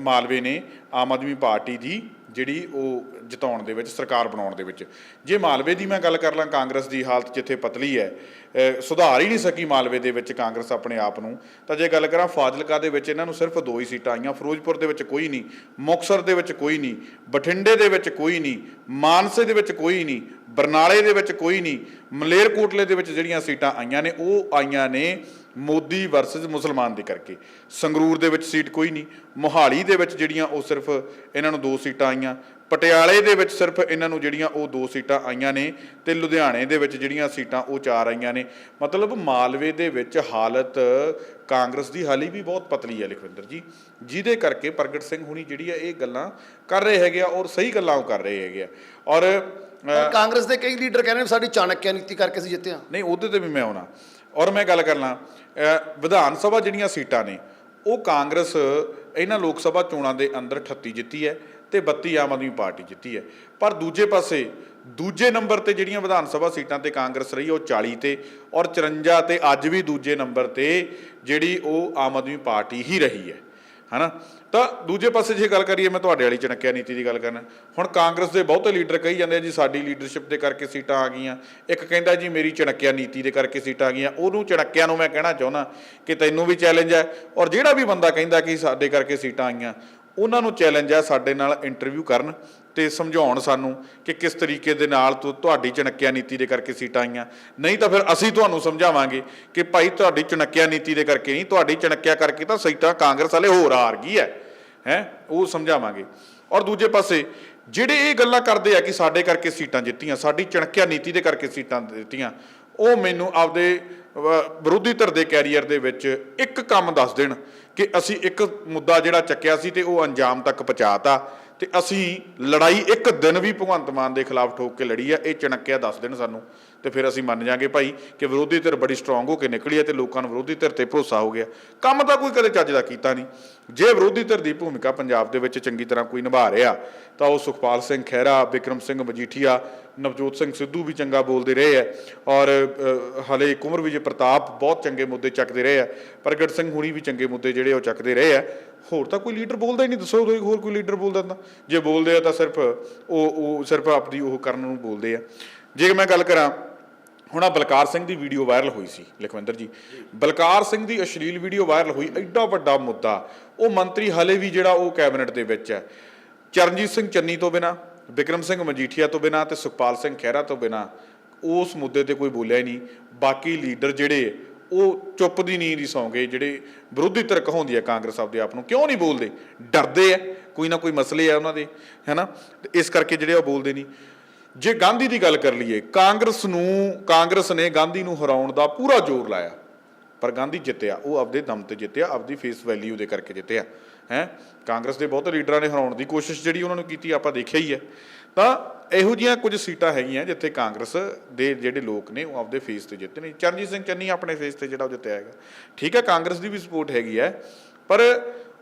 ਮਾਲਵੇ ਨੇ ਆਮ ਆਦਮੀ ਪਾਰਟੀ ਦੀ। ਜਿਹੜੀ ਉਹ ਜਿਤਾਉਣ ਦੇ ਵਿੱਚ, ਸਰਕਾਰ ਬਣਾਉਣ ਦੇ ਵਿੱਚ। ਜੇ ਮਾਲਵੇ ਦੀ ਮੈਂ ਗੱਲ ਕਰ ਲਾਂ, ਕਾਂਗਰਸ ਦੀ ਹਾਲਤ ਜਿੱਥੇ ਪਤਲੀ ਹੈ ਸੁਧਾਰ ਹੀ ਨਹੀਂ ਸਕੀ ਮਾਲਵੇ ਦੇ ਵਿੱਚ ਕਾਂਗਰਸ ਆਪਣੇ ਆਪ ਨੂੰ। ਤਾਂ ਜੇ ਗੱਲ ਕਰਾਂ ਫਾਜ਼ਿਲਕਾ ਦੇ ਵਿੱਚ, ਇਹਨਾਂ ਨੂੰ ਸਿਰਫ ਦੋ ਹੀ ਸੀਟਾਂ ਆਈਆਂ। ਫਿਰੋਜ਼ਪੁਰ ਦੇ ਵਿੱਚ ਕੋਈ ਨਹੀਂ, ਮੁਕਤਸਰ ਦੇ ਵਿੱਚ ਕੋਈ ਨਹੀਂ, ਬਠਿੰਡੇ ਦੇ ਵਿੱਚ ਕੋਈ ਨਹੀਂ, ਮਾਨਸੇ ਦੇ ਵਿੱਚ ਕੋਈ ਨਹੀਂ, ਬਰਨਾਲੇ ਦੇ ਵਿੱਚ ਕੋਈ ਨਹੀਂ, ਮਲੇਰਕੋਟਲੇ ਦੇ ਵਿੱਚ ਜਿਹੜੀਆਂ ਸੀਟਾਂ ਆਈਆਂ ਨੇ, ਉਹ ਆਈਆਂ ਨੇ ਮੋਦੀ ਵਰਸਸ ਮੁਸਲਮਾਨ ਦੇ ਕਰਕੇ। ਸੰਗਰੂਰ ਦੇ ਵਿੱਚ ਸੀਟ ਕੋਈ ਨਹੀਂ, ਮੋਹਾਲੀ ਦੇ ਵਿੱਚ ਜਿਹੜੀਆਂ ਉਹ ਸਿਰਫ ਇਹਨਾਂ ਨੂੰ ਦੋ ਸੀਟਾਂ ਆਈਆਂ। ਪਟਿਆਲੇ ਦੇ ਵਿੱਚ ਸਿਰਫ ਇਹਨਾਂ ਨੂੰ ਜਿਹੜੀਆਂ ਉਹ ਦੋ ਸੀਟਾਂ ਆਈਆਂ ਨੇ ਤੇ ਲੁਧਿਆਣੇ ਦੇ ਵਿੱਚ ਜਿਹੜੀਆਂ ਸੀਟਾਂ ਉਹ ਚਾਰ ਆਈਆਂ ਨੇ। ਮਤਲਬ ਮਾਲਵੇ ਦੇ ਵਿੱਚ ਹਾਲਤ ਕਾਂਗਰਸ ਦੀ ਹਾਲੀ ਵੀ ਬਹੁਤ ਪਤਲੀ ਹੈ ਲਖਵਿੰਦਰ ਜੀ। ਜਿਹਦੇ ਕਰਕੇ ਪ੍ਰਗਟ ਸਿੰਘ ਹੁਣੀ ਜਿਹੜੀ ਆ ਇਹ ਗੱਲਾਂ ਕਰ ਰਹੇ ਹੈਗੇ ਆ ਔਰ ਸਹੀ ਗੱਲਾਂ ਉਹ ਕਰ ਰਹੇ ਹੈਗੇ ਆ। ਔਰ ਕਾਂਗਰਸ ਦੇ ਕਈ ਲੀਡਰ ਕਹਿੰਦੇ ਨੇ ਸਾਡੀ ਚਾਣਕਿਆ ਨੀਤੀ ਕਰਕੇ ਅਸੀਂ ਜਿੱਤੇ ਹਾਂ। ਨਹੀਂ ਉਹਦੇ ਤੇ ਵੀ ਮੈਂ ਆਉਣਾ। ਔਰ ਮੈਂ ਗੱਲ ਕਰਨਾ ਵਿਧਾਨ ਸਭਾ ਜਿਹੜੀਆਂ ਸੀਟਾਂ ਨੇ ਉਹ ਕਾਂਗਰਸ ਇਹਨਾਂ ਲੋਕ ਸਭਾ ਚੋਣਾਂ ਦੇ ਅੰਦਰ 38 ਜਿੱਤੀ ਹੈ। ਤੇ 32 ਆਮ ਆਦਮੀ ਪਾਰਟੀ ਜਿੱਤੀ ਹੈ। ਪਰ ਦੂਜੇ ਪਾਸੇ, ਦੂਜੇ ਨੰਬਰ ਤੇ ਜਿਹੜੀਆਂ ਵਿਧਾਨ ਸਭਾ ਸੀਟਾਂ ਤੇ ਕਾਂਗਰਸ ਰਹੀ, ਉਹ 40 ਤੇ ਔਰ 54 ਤੇ ਅੱਜ ਵੀ ਦੂਜੇ ਨੰਬਰ ਤੇ ਜਿਹੜੀ ਉਹ ਆਮ ਆਦਮੀ ਪਾਰਟੀ ਹੀ ਰਹੀ ਹੈ। ਹਨਾ? ਤਾਂ ਦੂਜੇ ਪਾਸੇ ਜੇ ਗੱਲ ਕਰੀਏ, ਮੈਂ ਤੁਹਾਡੇ ਵਾਲੀ ਚਣਕਿਆ ਨੀਤੀ ਦੀ ਗੱਲ ਕਰਨਾ। ਹੁਣ ਕਾਂਗਰਸ ਦੇ ਬਹੁਤੇ ਲੀਡਰ ਕਹੀ ਜਾਂਦੇ ਆ ਜੀ, ਸਾਡੀ ਲੀਡਰਸ਼ਿਪ ਦੇ ਕਰਕੇ ਸੀਟਾਂ ਆ ਗਈਆਂ। ਇੱਕ ਕਹਿੰਦਾ ਜੀ, ਮੇਰੀ ਚਣਕਿਆ ਨੀਤੀ ਦੇ ਕਰਕੇ ਸੀਟਾਂ ਆ ਗਈਆਂ। ਉਹਨੂੰ ਚਣਕਿਆਂ ਨੂੰ ਮੈਂ ਕਹਿਣਾ ਚਾਹੁੰਦਾ ਕਿ ਤੈਨੂੰ ਵੀ ਚੈਲੰਜ ਹੈ। ਔਰ ਜਿਹੜਾ ਵੀ ਬੰਦਾ ਕਹਿੰਦਾ ਕਿ ਸਾਡੇ ਕਰਕੇ ਸੀਟਾਂ ਆਈਆਂ ਉਹਨਾਂ ਨੂੰ ਚੈਲੰਜ ਹੈ ਸਾਡੇ ਨਾਲ ਇੰਟਰਵਿਊ ਕਰਨ ਤੇ ਸਮਝਾਉਣ ਸਾਨੂੰ ਕਿ ਕਿਸ ਤਰੀਕੇ ਦੇ ਨਾਲ ਤੁਹਾਡੀ ਚਣਕਿਆ ਨੀਤੀ ਦੇ ਕਰਕੇ ਸੀਟਾਂ ਆਈਆਂ। ਨਹੀਂ ਤਾਂ ਫਿਰ ਅਸੀਂ ਤੁਹਾਨੂੰ ਸਮਝਾਵਾਂਗੇ ਕਿ ਭਾਈ ਤੁਹਾਡੀ ਚਣਕਿਆ ਨੀਤੀ ਦੇ ਕਰਕੇ ਨਹੀਂ, ਤੁਹਾਡੀ ਚਣਕਿਆ ਕਰਕੇ ਤਾਂ ਸੀਟਾਂ ਕਾਂਗਰਸ ਵਾਲੇ ਹੋਰ ਹਾਰ ਗਈ ਹੈ। ਹੈ? ਉਹ ਸਮਝਾਵਾਂਗੇ। ਔਰ ਦੂਜੇ ਪਾਸੇ ਜਿਹੜੇ ਇਹ ਗੱਲਾਂ ਕਰਦੇ ਆ ਕਿ ਸਾਡੇ ਕਰਕੇ ਸੀਟਾਂ ਜਿੱਤੀਆਂ, ਸਾਡੀ ਚਣਕਿਆ ਨੀਤੀ ਦੇ ਕਰਕੇ ਸੀਟਾਂ ਦਿੱਤੀਆਂ, ਉਹ ਮੈਨੂੰ ਆਪਦੇ ਵਿਰੋਧੀ ਧਿਰ ਦੇ ਕੈਰੀਅਰ ਦੇ ਵਿੱਚ ਇੱਕ ਕੰਮ ਦੱਸ ਦੇਣ ਕਿ ਅਸੀਂ ਇੱਕ ਮੁੱਦਾ ਜਿਹੜਾ ਚੱਕਿਆ ਸੀ ਤੇ ਉਹ ਅੰਜਾਮ ਤੱਕ ਪਹੁੰਚਾਤਾ ਤੇ ਅਸੀਂ ਲੜਾਈ ਇੱਕ ਦਿਨ ਵੀ ਭਗਵੰਤ ਮਾਨ ਦੇ ਖਿਲਾਫ ਠੋਕ ਕੇ ਲੜੀ ਆ, ਇਹ ਚਣਕਿਆ ਦੱਸ ਦੇਣ ਸਾਨੂੰ ਤੇ ਫਿਰ ਅਸੀਂ ਮੰਨ ਜਾਾਂਗੇ ਭਾਈ ਕਿ ਵਿਰੋਧੀ ਧਿਰ ਬੜੀ ਸਟਰੋਂਗ ਹੋ ਕੇ ਨਿਕਲੀ ਹੈ ਤੇ ਲੋਕਾਂ ਨੂੰ ਵਿਰੋਧੀ ਧਿਰ ਤੇ ਭਰੋਸਾ ਹੋ ਗਿਆ। ਕੰਮ ਤਾਂ ਕੋਈ ਕਦੇ ਚੱਜ ਦਾ ਕੀਤਾ ਨਹੀਂ। ਜੇ ਵਿਰੋਧੀ ਧਿਰ ਦੀ ਭੂਮਿਕਾ ਪੰਜਾਬ ਦੇ ਵਿੱਚ ਚੰਗੀ ਤਰ੍ਹਾਂ ਕੋਈ ਨਿਭਾ ਰਿਹਾ ਤਾਂ ਉਹ ਸੁਖਪਾਲ ਸਿੰਘ ਖਹਿਰਾ ਬਿਕਰਮ ਸਿੰਘ ਮਜੀਠੀਆ ਨਵਜੋਤ ਸਿੰਘ ਸਿੱਧੂ ਵੀ ਚੰਗਾ ਬੋਲਦੇ ਰਹੇ ਆ ਔਰ ਅ, ਹਲੇ ਕੁਮਰ ਵਿਜੇ ਪ੍ਰਤਾਪ ਬਹੁਤ ਚੰਗੇ ਮੁੱਦੇ ਚੱਕਦੇ ਰਹੇ ਆ ਪ੍ਰਗਟ ਸਿੰਘ ਹੁਣੀ ਵੀ ਚੰਗੇ ਮੁੱਦੇ ਜਿਹੜੇ ਉਹ ਚੱਕਦੇ ਰਹੇ ਆ। ਹੋਰ ਤਾਂ ਕੋਈ ਲੀਡਰ ਬੋਲਦਾ ਹੀ ਨਹੀਂ ਦੱਸੋ ਤੁਸੀਂ ਹੋਰ ਕੋਈ ਲੀਡਰ ਬੋਲਦਾ ਤਾਂ। ਜੇ ਬੋਲਦੇ ਆ ਤਾਂ ਸਿਰਫ ਉਹ ਉਹ ਸਿਰਫ ਆਪਦੀ ਉਹ ਕਰਨ ਨੂੰ ਬੋਲਦੇ ਆ। ਜੇ ਮੈਂ ਗੱਲ ਕਰਾਂ ਹੁਣ ਆ ਬਲਕਾਰ ਸਿੰਘ ਦੀ ਵੀਡੀਓ ਵਾਇਰਲ ਹੋਈ ਸੀ ਲਖਵਿੰਦਰ ਜੀ। ਬਲਕਾਰ ਸਿੰਘ ਦੀ ਅਸ਼ਲੀਲ ਵੀਡੀਓ ਵਾਇਰਲ ਹੋਈ ਐਡਾ ਵੱਡਾ ਮੁੱਦਾ। ਉਹ ਮੰਤਰੀ ਹਲੇ ਵੀ ਜਿਹੜਾ ਉਹ ਕੈਬਨਿਟ ਦੇ ਵਿੱਚ ਹੈ। ਚਰਨਜੀਤ ਸਿੰਘ ਚੰਨੀ ਤੋਂ ਬਿਨਾ ਵਿਕਰਮ ਸਿੰਘ ਮਜੀਠੀਆ ਤੋਂ ਬਿਨਾ ਤੇ ਸੁਖਪਾਲ ਸਿੰਘ ਖਹਿਰਾ ਤੋਂ ਬਿਨਾ ਉਸ ਮੁੱਦੇ ਤੇ ਕੋਈ ਬੋਲਿਆ ਹੀ ਨਹੀਂ। ਬਾਕੀ ਲੀਡਰ ਜਿਹੜੇ ਉਹ ਚੁੱਪ ਦੀ ਨੀਂਦ ਹੀ ਸੌਂ ਗਏ, ਜਿਹੜੇ ਵਿਰੋਧੀ ਧਿਰ ਕਹਾਉਂਦੀ ਹੈ ਕਾਂਗਰਸ ਆਪਦੇ ਆਪ ਨੂੰ। ਕਿਉਂ ਨਹੀਂ ਬੋਲਦੇ? ਡਰਦੇ ਆ, ਕੋਈ ਨਾ ਕੋਈ ਮਸਲੇ ਆ ਉਹਨਾਂ ਦੇ, ਹੈਨਾ? ਤੇ ਇਸ ਕਰਕੇ ਜਿਹੜੇ ਉਹ ਬੋਲਦੇ ਨਹੀਂ। ਜੇ ਗਾਂਧੀ ਦੀ ਗੱਲ ਕਰ ਲਈਏ, ਕਾਂਗਰਸ ਨੂੰ, ਕਾਂਗਰਸ ਨੇ ਗਾਂਧੀ ਨੂੰ ਹਰਾਉਣ ਦਾ ਪੂਰਾ ਜ਼ੋਰ ਲਾਇਆ, ਪਰ ਗਾਂਧੀ ਜਿੱਤਿਆ, ਉਹ ਆਪਦੇ ਦਮ ਤੇ ਜਿੱਤਿਆ, ਆਪਦੀ ਫੇਸ ਵੈਲਿਊ ਦੇ ਕਰਕੇ ਜਿੱਤਿਆ। ਹੈ? ਕਾਂਗਰਸ ਦੇ ਬਹੁਤੇ ਲੀਡਰਾਂ ਨੇ ਹਰਾਉਣ ਦੀ ਕੋਸ਼ਿਸ਼ ਜਿਹੜੀ ਉਹਨਾਂ ਨੂੰ ਕੀਤੀ, ਆਪਾਂ ਦੇਖਿਆ ਹੀ ਹੈ। ਤਾਂ ਇਹੋ ਜਿਹੀਆਂ ਕੁਝ ਸੀਟਾਂ ਹੈਗੀਆਂ ਜਿੱਥੇ ਕਾਂਗਰਸ ਦੇ ਜਿਹੜੇ ਲੋਕ ਨੇ, ਉਹ ਆਪਦੇ ਫੇਸ ਤੇ ਜਿੱਤੇ ਨੇ। ਚਰਨਜੀਤ ਸਿੰਘ ਚੰਨੀ ਆਪਣੇ ਫੇਸ ਤੇ ਜਿਹੜਾ ਉਹ ਜਿੱਤਿਆ ਹੈਗਾ। ਠੀਕ ਹੈ, ਕਾਂਗਰਸ ਦੀ ਵੀ ਸਪੋਰਟ ਹੈਗੀ ਹੈ, ਪਰ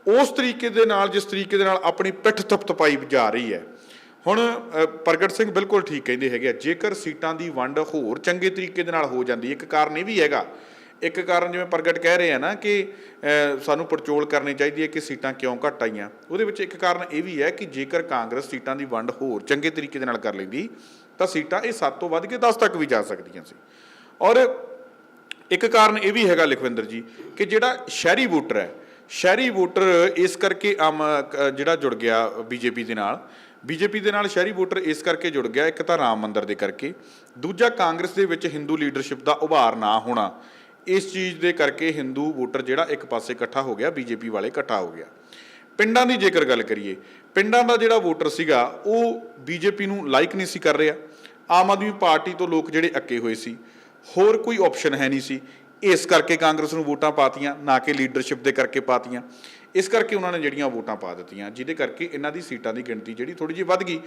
ਉਸ ਤਰੀਕੇ ਦੇ ਨਾਲ, ਜਿਸ ਤਰੀਕੇ ਦੇ ਨਾਲ ਆਪਣੀ ਪਿੱਠ ਥਪਥਪਾਈ ਜਾ ਰਹੀ ਹੈ। ਹੁਣ ਪ੍ਰਗਟ ਸਿੰਘ ਬਿਲਕੁਲ ਠੀਕ ਕਹਿੰਦੇ ਹੈਗੇ ਆ, ਜੇਕਰ ਸੀਟਾਂ ਦੀ ਵੰਡ ਹੋਰ ਚੰਗੇ ਤਰੀਕੇ ਦੇ ਨਾਲ ਹੋ ਜਾਂਦੀ ਇੱਕ ਕਾਰਨ ਇਹ ਵੀ ਹੈਗਾ ਇੱਕ ਕਾਰਨ ਜਿਵੇਂ ਪ੍ਰਗਟ ਕਹਿ ਰਹੇ ਆ ਨਾ ਕਿ ਸਾਨੂੰ ਪੜਚੋਲ ਕਰਨੀ ਚਾਹੀਦੀ ਹੈ ਕਿ ਸੀਟਾਂ ਕਿਉਂ ਘੱਟ ਆਈਆਂ। ਉਹਦੇ ਵਿੱਚ ਇੱਕ ਕਾਰਨ ਇਹ ਵੀ ਹੈ ਕਿ ਜੇਕਰ ਕਾਂਗਰਸ ਸੀਟਾਂ ਦੀ ਵੰਡ ਹੋਰ ਚੰਗੇ ਤਰੀਕੇ ਦੇ ਨਾਲ ਕਰ ਲੈਂਦੀ, ਤਾਂ ਸੀਟਾਂ ਇਹ 7 ਤੋਂ ਵੱਧ ਕੇ 10 ਤੱਕ ਵੀ ਜਾ ਸਕਦੀਆਂ ਸੀ। ਔਰ ਇੱਕ ਕਾਰਨ ਇਹ ਵੀ ਹੈਗਾ ਲਖਵਿੰਦਰ ਜੀ ਕਿ ਜਿਹੜਾ ਸ਼ਹਿਰੀ ਵੋਟਰ ਹੈ, ਸ਼ਹਿਰੀ ਵੋਟਰ ਇਸ ਕਰਕੇ ਆਮ ਜਿਹੜਾ ਜੁੜ ਗਿਆ ਬੀਜੇਪੀ ਦੇ ਨਾਲ। ਬੀਜੇਪੀ ਦੇ ਨਾਲ ਸ਼ਹਿਰੀ ਵੋਟਰ ਇਸ ਕਰਕੇ ਜੁੜ ਗਿਆ, ਇੱਕ ਤਾਂ ਰਾਮ ਮੰਦਰ ਦੇ ਕਰਕੇ। ਦੂਜਾ ਕਾਂਗਰਸ ਦੇ ਵਿੱਚ ਹਿੰਦੂ ਲੀਡਰਸ਼ਿਪ ਦਾ ਉਭਾਰ ਨਾ ਹੋਣਾ। ਇਸ ਚੀਜ਼ ਦੇ ਕਰਕੇ ਹਿੰਦੂ ਵੋਟਰ ਜਿਹੜਾ ਇੱਕ ਪਾਸੇ ਇਕੱਠਾ ਹੋ ਗਿਆ, ਬੀਜੇਪੀ ਵਾਲੇ ਇਕੱਠਾ ਹੋ ਗਿਆ। ਪਿੰਡਾਂ ਦੀ ਜੇਕਰ ਗੱਲ ਕਰੀਏ, ਪਿੰਡਾਂ ਦਾ ਜਿਹੜਾ ਵੋਟਰ ਸੀਗਾ, ਉਹ ਬੀਜੇਪੀ ਨੂੰ ਲਾਈਕ ਨਹੀਂ ਸੀ ਕਰ ਰਿਹਾ। ਆਮ ਆਦਮੀ ਪਾਰਟੀ ਤੋਂ ਲੋਕ ਜਿਹੜੇ ਅੱਕੇ ਹੋਏ ਸੀ, ਹੋਰ ਕੋਈ ਆਪਸ਼ਨ ਹੈ ਨਹੀਂ ਸੀ। ਇਸ ਕਰਕੇ ਕਾਂਗਰਸ ਨੂੰ ਵੋਟਾਂ ਪਾਤੀਆਂ, ਨਾ ਕਿ ਲੀਡਰਸ਼ਿਪ ਦੇ ਕਰਕੇ ਪਾਤੀਆਂ। ਇਸ ਕਰਕੇ ਉਹਨਾਂ ਨੇ ਜਿਹੜੀਆਂ ਵੋਟਾਂ ਪਾ ਦਿੱਤੀਆਂ, ਜਿਹਦੇ ਕਰਕੇ ਇਹਨਾਂ ਦੀ ਸੀਟਾਂ ਦੀ ਗਿਣਤੀ ਜਿਹੜੀ ਥੋੜੀ ਜਿਹੀ ਵੱਧ ਗਈ।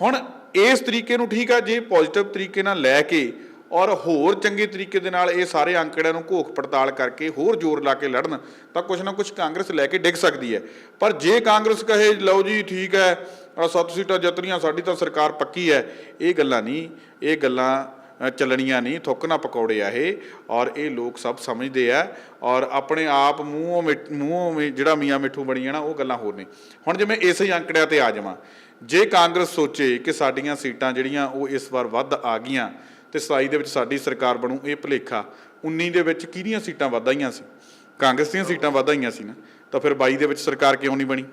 ਹੁਣ ਇਸ ਤਰੀਕੇ ਨੂੰ ਠੀਕ ਆ, ਜੇ ਪੋਜ਼ਿਟਿਵ ਤਰੀਕੇ ਨਾਲ ਲੈ ਕੇ ਔਰ ਹੋਰ ਚੰਗੇ ਤਰੀਕੇ ਦੇ ਨਾਲ ਇਹ ਸਾਰੇ ਅੰਕੜਿਆਂ ਨੂੰ ਘੋਖ ਪੜਤਾਲ ਕਰਕੇ ਹੋਰ ਜ਼ੋਰ ਲਾ ਕੇ ਲੜਨ, ਤਾਂ ਕੁਝ ਨਾ ਕੁਝ ਕਾਂਗਰਸ ਲੈ ਕੇ ਡਿੱਗ ਸਕਦੀ ਹੈ। ਪਰ ਜੇ ਕਾਂਗਰਸ ਕਹੇ, ਲਓ ਜੀ, ਠੀਕ ਹੈ, ਆਹ ਸੱਤ ਸੀਟਾਂ ਜਿੱਤਣੀਆਂ, ਸਾਡੀ ਤਾਂ ਸਰਕਾਰ ਪੱਕੀ ਹੈ। ਇਹ ਗੱਲਾਂ ਨਹੀਂ, ਇਹ ਗੱਲਾਂ ਚੱਲਣੀਆਂ ਨਹੀਂ ਥੁੱਕਣਾ ਪਕੌੜੇ ਆ ਇਹ, ਔਰ ਇਹ ਲੋਕ ਸਭ ਸਮਝਦੇ ਆ, ਔਰ ਆਪਣੇ ਆਪ ਮੂੰਹੋਂ ਮਿੱਠ- ਮੂੰਹੋਂ ਜਿਹੜਾ ਮੀਆਂ ਮਿੱਠੂ ਬਣੀ ਜਾਣਾ ਉਹ ਗੱਲਾਂ ਹੋਰ ਨੇ। ਹੁਣ ਜਿਵੇਂ ਇਸੇ ਹੀ ਅੰਕੜਿਆਂ ਤੇ ਆ ਜਾਵਾਂ, ਜੇ ਕਾਂਗਰਸ ਸੋਚੇ ਕਿ ਸਾਡੀਆਂ ਸੀਟਾਂ ਜਿਹੜੀਆਂ, ਉਹ ਇਸ ਵਾਰ ਵੱਧ ਆ ਗਈਆਂ ਤੇ 27 ਦੇ ਵਿੱਚ ਸਾਡੀ ਸਰਕਾਰ ਬਣੂ ਇਹ ਭੁਲੇਖਾ 19 ਦੇ ਵਿੱਚ ਕਿਹਦੀਆਂ ਸੀਟਾਂ ਵੱਧ ਆਈਆਂ ਸੀ? ਕਾਂਗਰਸ ਦੀਆਂ ਸੀਟਾਂ ਵੱਧ ਆਈਆਂ ਸੀ ਨਾ, ਤਾਂ ਫਿਰ 22 ਦੇ ਵਿੱਚ ਸਰਕਾਰ ਕਿਉਂ ਨਹੀਂ ਬਣੀ?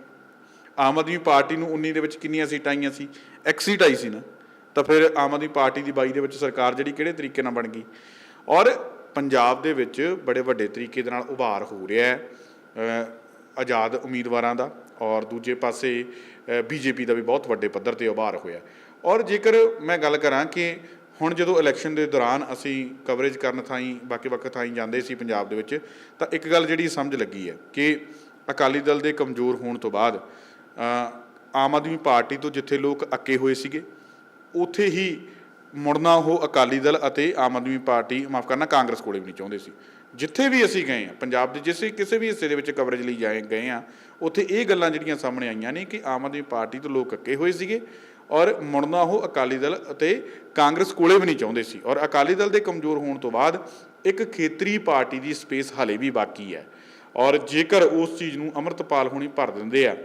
ਆਮ ਆਦਮੀ ਪਾਰਟੀ ਨੂੰ 19 ਦੇ ਵਿੱਚ ਕਿੰਨੀਆਂ ਸੀਟਾਂ ਆਈਆਂ ਸੀ? ਐਕਸਿਟ ਆਈ ਸੀ ਨਾ, ਤਾਂ ਫਿਰ ਆਮ ਆਦਮੀ ਪਾਰਟੀ ਦੀ 22 ਦੇ ਵਿੱਚ ਸਰਕਾਰ ਜਿਹੜੀ ਕਿਹੜੇ ਤਰੀਕੇ ਨਾਲ ਬਣ ਗਈ? ਔਰ ਪੰਜਾਬ ਦੇ ਵਿੱਚ ਬੜੇ ਵੱਡੇ ਤਰੀਕੇ ਦੇ ਨਾਲ ਉਭਾਰ ਹੋ ਰਿਹਾ ਹੈ ਆਜ਼ਾਦ ਉਮੀਦਵਾਰਾਂ ਦਾ, ਔਰ ਦੂਜੇ ਪਾਸੇ ਬੀਜੇਪੀ ਦਾ ਵੀ ਬਹੁਤ ਵੱਡੇ ਪੱਧਰ ਤੇ ਉਭਾਰ ਹੋਇਆ ਔਰ ਜੇਕਰ ਮੈਂ ਗੱਲ ਕਰਾਂ ਕਿ ਹੁਣ ਜਦੋਂ ਇਲੈਕਸ਼ਨ ਦੇ ਦੌਰਾਨ ਅਸੀਂ ਕਵਰੇਜ ਕਰਨ ਥਾਈਂ, ਬਾਕੀ ਵੱਖ ਥਾਈ ਜਾਂਦੇ ਸੀ ਪੰਜਾਬ ਦੇ ਵਿੱਚ, ਤਾਂ ਇੱਕ ਗੱਲ ਜਿਹੜੀ ਸਮਝ ਲੱਗੀ ਹੈ ਕਿ ਅਕਾਲੀ ਦਲ ਦੇ ਕਮਜ਼ੋਰ ਹੋਣ ਤੋਂ ਬਾਅਦ ਆਮ ਆਦਮੀ ਪਾਰਟੀ ਤੋਂ ਜਿੱਥੇ ਲੋਕ ਅੱਕੇ ਹੋਏ ਸੀਗੇ, ਉੱਥੇ ਹੀ ਮੁੜਨਾ ਉਹ ਅਕਾਲੀ ਦਲ ਅਤੇ ਆਮ ਆਦਮੀ ਪਾਰਟੀ, ਮਾਫ ਕਰਨਾ, ਕਾਂਗਰਸ ਕੋਲੇ ਵੀ ਨਹੀਂ ਚਾਹੁੰਦੇ ਸੀ। ਜਿੱਥੇ ਵੀ ਅਸੀਂ ਗਏ ਆ ਪੰਜਾਬ ਦੇ ਜਿਸੇ ਕਿਸੇ ਵੀ ਹਿੱਸੇ ਦੇ ਵਿੱਚ ਕਵਰੇਜ ਲਈ ਜਾਏ, ਗਏ ਆ ਉੱਥੇ ਇਹ ਗੱਲਾਂ ਜਿਹੜੀਆਂ ਸਾਹਮਣੇ ਆਈਆਂ ਨੇ ਕਿ ਆਮ ਆਦਮੀ ਪਾਰਟੀ ਤੋਂ ਲੋਕ ਅੱਕੇ ਹੋਏ ਸੀਗੇ ਔਰ ਮੁੜਨਾ ਉਹ ਅਕਾਲੀ ਦਲ ਅਤੇ ਕਾਂਗਰਸ ਕੋਲੇ ਵੀ ਨਹੀਂ ਚਾਹੁੰਦੇ ਸੀ। ਔਰ ਅਕਾਲੀ ਦਲ ਦੇ ਕਮਜ਼ੋਰ ਹੋਣ ਤੋਂ ਬਾਅਦ ਇੱਕ ਖੇਤਰੀ ਪਾਰਟੀ ਦੀ ਸਪੇਸ ਹਾਲੇ ਵੀ ਬਾਕੀ ਹੈ। ਔਰ ਜੇਕਰ ਉਸ ਚੀਜ਼ ਨੂੰ ਅਮਰਤਪਾਲ ਹੋਣੀ ਭਰ ਦਿੰਦੇ ਆ,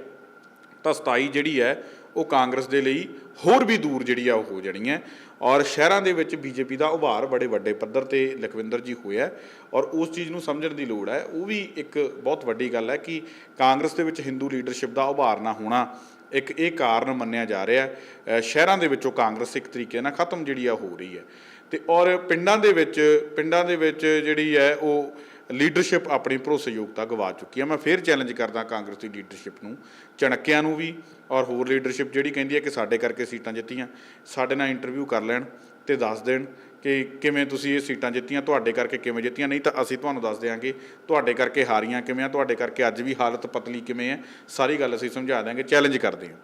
ਤਾਂ 27 ਜਿਹੜੀ ਹੈ, ਉਹ ਕਾਂਗਰਸ ਦੇ ਲਈ ਹੋਰ ਵੀ ਦੂਰ ਜਿਹੜੀ ਆ, ਉਹ ਹੋ ਜਾਣੀ ਹੈ। ਔਰ ਸ਼ਹਿਰਾਂ ਦੇ ਵਿੱਚ ਬੀਜੇਪੀ ਦਾ ਉਭਾਰ ਬੜੇ ਵੱਡੇ ਪੱਧਰ ਤੇ ਲਖਵਿੰਦਰ ਜੀ ਹੋਇਆ ਔਰ ਉਸ ਚੀਜ਼ ਨੂੰ ਸਮਝਣ ਦੀ ਲੋੜ ਹੈ। ਉਹ ਵੀ ਇੱਕ ਬਹੁਤ ਵੱਡੀ ਗੱਲ ਹੈ ਕਿ ਕਾਂਗਰਸ ਦੇ ਵਿੱਚ ਹਿੰਦੂ ਲੀਡਰਸ਼ਿਪ ਦਾ ਉਭਾਰ ਨਾ ਹੋਣਾ ਇੱਕ ਇਹ ਕਾਰਨ ਮੰਨਿਆ ਜਾ ਰਿਹਾ ਹੈ ਸ਼ਹਿਰਾਂ ਦੇ ਵਿੱਚੋਂ ਕਾਂਗਰਸ ਇੱਕ ਤਰੀਕੇ ਨਾਲ ਖਤਮ ਜਿਹੜੀ ਆ ਹੋ ਰਹੀ ਹੈ। ਤੇ ਔਰ ਪਿੰਡਾਂ ਦੇ ਵਿੱਚ, ਪਿੰਡਾਂ ਦੇ ਵਿੱਚ ਜਿਹੜੀ ਹੈ ਉਹ ਲੀਡਰਸ਼ਿਪ ਆਪਣੀ ਭਰੋਸੇਯੋਗਤਾ ਗਵਾ ਚੁੱਕੀ ਹੈ। ਮੈਂ ਫੇਰ ਚੈਲੰਜ ਕਰਦਾ ਕਾਂਗਰਸ ਦੀ ਲੀਡਰਸ਼ਿਪ ਨੂੰ, ਚਣਕਿਆਂ ਨੂੰ ਵੀ ਔਰ ਹੋਰ ਲੀਡਰਸ਼ਿਪ ਜਿਹੜੀ ਕਹਿੰਦੀ ਹੈ ਕਿ ਸਾਡੇ ਕਰਕੇ ਸੀਟਾਂ ਜਿੱਤੀਆਂ, ਸਾਡੇ ਨਾਲ ਇੰਟਰਵਿਊ ਕਰ ਲੈਣ ਤੇ ਦੱਸ ਦੇਣ ਕਿ ਕਿਵੇਂ ਤੁਸੀਂ ਇਹ ਸੀਟਾਂ ਜਿੱਤੀਆਂ, ਤੁਹਾਡੇ ਕਰਕੇ ਕਿਵੇਂ ਜਿੱਤੀਆਂ, ਨਹੀਂ ਤਾਂ ਅਸੀਂ ਤੁਹਾਨੂੰ ਦੱਸ ਦਿਆਂਗੇ, ਤੁਹਾਡੇ ਕਰਕੇ ਹਾਰੀਆਂ ਕਿਵੇਂ ਆ, ਤੁਹਾਡੇ ਕਰਕੇ ਅੱਜ ਵੀ ਹਾਲਤ ਪਤਲੀ ਕਿਵੇਂ ਹੈ ਸਾਰੀ ਗੱਲ ਅਸੀਂ ਸਮਝਾ ਦਿਆਂਗੇ ਚੈਲੰਜ ਕਰਦੇ ਹਾਂ।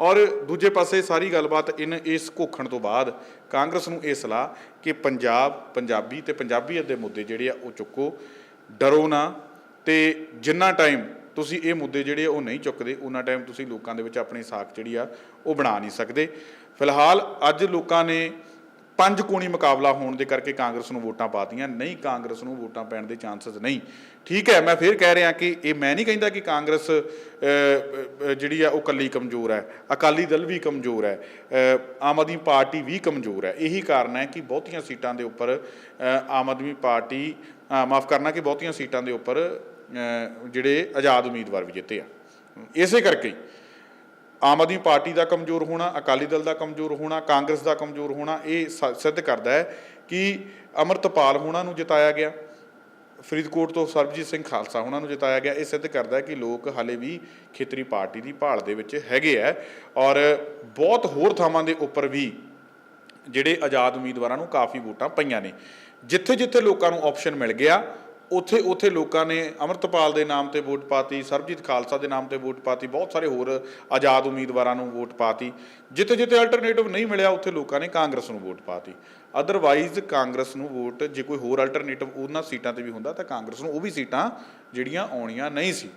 ਔਰ ਦੂਜੇ ਪਾਸੇ ਸਾਰੀ ਗੱਲਬਾਤ ਇਨ ਇਸ ਘੋਖਣ ਤੋਂ ਬਾਅਦ ਕਾਂਗਰਸ ਨੂੰ ਇਹ ਸਲਾਹ ਕਿ ਪੰਜਾਬ, ਪੰਜਾਬੀ ਤੇ ਪੰਜਾਬੀਅਤ ਦੇ ਮੁੱਦੇ ਜਿਹੜੇ ਆ ਉਹ ਚੁੱਕੋ, ਡਰੋ ਨਾ ਤੇ ਜਿੰਨਾ ਟਾਈਮ ਤੁਸੀਂ ਇਹ ਮੁੱਦੇ ਜਿਹੜੇ ਆ ਉਹ ਨਹੀਂ ਚੁੱਕਦੇ ਉਹਨਾਂ ਟਾਈਮ ਤੁਸੀਂ ਲੋਕਾਂ ਦੇ ਵਿੱਚ ਆਪਣੀ ਸਾਖ ਜਿਹੜੀ ਆ ਉਹ ਬਣਾ ਨਹੀਂ ਸਕਦੇ। ਫਿਲਹਾਲ ਅੱਜ ਲੋਕਾਂ ਨੇ ਪੰਜ ਕੋਣੀ ਮੁਕਾਬਲਾ ਹੋਣ ਦੇ ਕਰਕੇ ਕਾਂਗਰਸ ਨੂੰ ਵੋਟਾਂ ਪਾਤੀਆਂ ਨਹੀਂ, ਕਾਂਗਰਸ ਨੂੰ ਵੋਟਾਂ ਪੈਣ ਦੇ ਚਾਂਸਸ ਨਹੀਂ। ਠੀਕ ਹੈ, ਮੈਂ ਫਿਰ ਕਹਿ ਰਿਹਾ ਕਿ ਇਹ ਮੈਂ ਨਹੀਂ ਕਹਿੰਦਾ ਕਿ ਕਾਂਗਰਸ ਜਿਹੜੀ ਆ ਉਹ ਕੱਲੀ ਕਮਜ਼ੋਰ ਹੈ। ਅਕਾਲੀ ਦਲ ਵੀ ਕਮਜ਼ੋਰ ਹੈ ਆਮ ਆਦਮੀ ਪਾਰਟੀ ਵੀ ਕਮਜ਼ੋਰ ਹੈ। ਇਹੀ ਕਾਰਨ ਹੈ ਕਿ ਬਹੁਤੀਆਂ ਸੀਟਾਂ ਦੇ ਉੱਪਰ ਆਮ ਆਦਮੀ ਪਾਰਟੀ ਮਾਫ ਕਰਨਾ ਕਿ ਬਹੁਤੀਆਂ ਸੀਟਾਂ ਦੇ ਉੱਪਰ ਜਿਹੜੇ ਆਜ਼ਾਦ ਉਮੀਦਵਾਰ ਵੀ ਜਿੱਤੇ ਆ। ਇਸੇ ਕਰਕੇ ਆਮ ਆਦਮੀ ਪਾਰਟੀ ਦਾ ਕਮਜ਼ੋਰ ਹੋਣਾ, ਅਕਾਲੀ ਦਲ ਦਾ ਕਮਜ਼ੋਰ ਹੋਣਾ, ਕਾਂਗਰਸ ਦਾ ਕਮਜ਼ੋਰ ਹੋਣਾ, ਇਹ ਸ- ਸਿੱਧ ਕਰਦਾ ਹੈ ਕਿ ਅਮਰਤਪਾਲ ਹੋਣਾ ਨੂੰ ਜਿਤਾਇਆ ਗਿਆ। ਫਰੀਦਕੋਟ ਤੋਂ ਸਰਬਜੀਤ ਸਿੰਘ ਖਾਲਸਾ ਉਹਨਾਂ ਨੂੰ ਜਿਤਾਇਆ ਗਿਆ। ਇਹ ਸਿੱਧ ਕਰਦਾ ਹੈ ਕਿ ਲੋਕ ਹਾਲੇ ਵੀ ਖੇਤਰੀ ਪਾਰਟੀ ਦੀ ਭਾਲ ਦੇ ਵਿੱਚ ਹੈਗੇ ਆ ਔਰ ਬਹੁਤ ਹੋਰ ਥਾਵਾਂ ਦੇ ਉੱਪਰ ਵੀ ਜਿਹੜੇ ਆਜ਼ਾਦ ਉਮੀਦਵਾਰਾਂ ਨੂੰ ਕਾਫੀ ਵੋਟਾਂ ਪਈਆਂ ਨੇ। ਜਿੱਥੇ ਜਿੱਥੇ ਲੋਕਾਂ ਨੂੰ ਆਪਸ਼ਨ ਮਿਲ ਗਿਆ ਉੱਥੇ ਉੱਥੇ ਲੋਕਾਂ ਨੇ ਅਮਰਤਪਾਲ ਦੇ ਨਾਮ ਤੇ ਵੋਟ ਪਾਤੀ, ਸਰਬਜੀਤ ਖਾਲਸਾ ਦੇ ਨਾਮ ਤੇ ਵੋਟ ਪਾਤੀ, ਬਹੁਤ ਸਾਰੇ ਹੋਰ ਆਜ਼ਾਦ ਉਮੀਦਵਾਰਾਂ ਨੂੰ ਵੋਟ ਪਾਤੀ। ਜਿੱਥੇ ਜਿੱਥੇ ਅਲਟਰਨੇਟਿਵ ਨਹੀਂ ਮਿਲਿਆ, ਉੱਥੇ ਲੋਕਾਂ ਨੇ ਕਾਂਗਰਸ ਨੂੰ ਵੋਟ ਪਾਤੀ। ਅਦਰਵਾਈਜ਼ ਕਾਂਗਰਸ ਨੂੰ ਵੋਟ, ਜੇ ਕੋਈ ਹੋਰ ਅਲਟਰਨੇਟਿਵ ਉਹਨਾਂ ਸੀਟਾਂ ਤੇ ਵੀ ਹੁੰਦਾ, ਤਾਂ ਕਾਂਗਰਸ ਨੂੰ ਉਹ ਵੀ ਸੀਟਾਂ ਜਿਹੜੀਆਂ ਆਉਣੀਆਂ ਨਹੀਂ ਸੀ।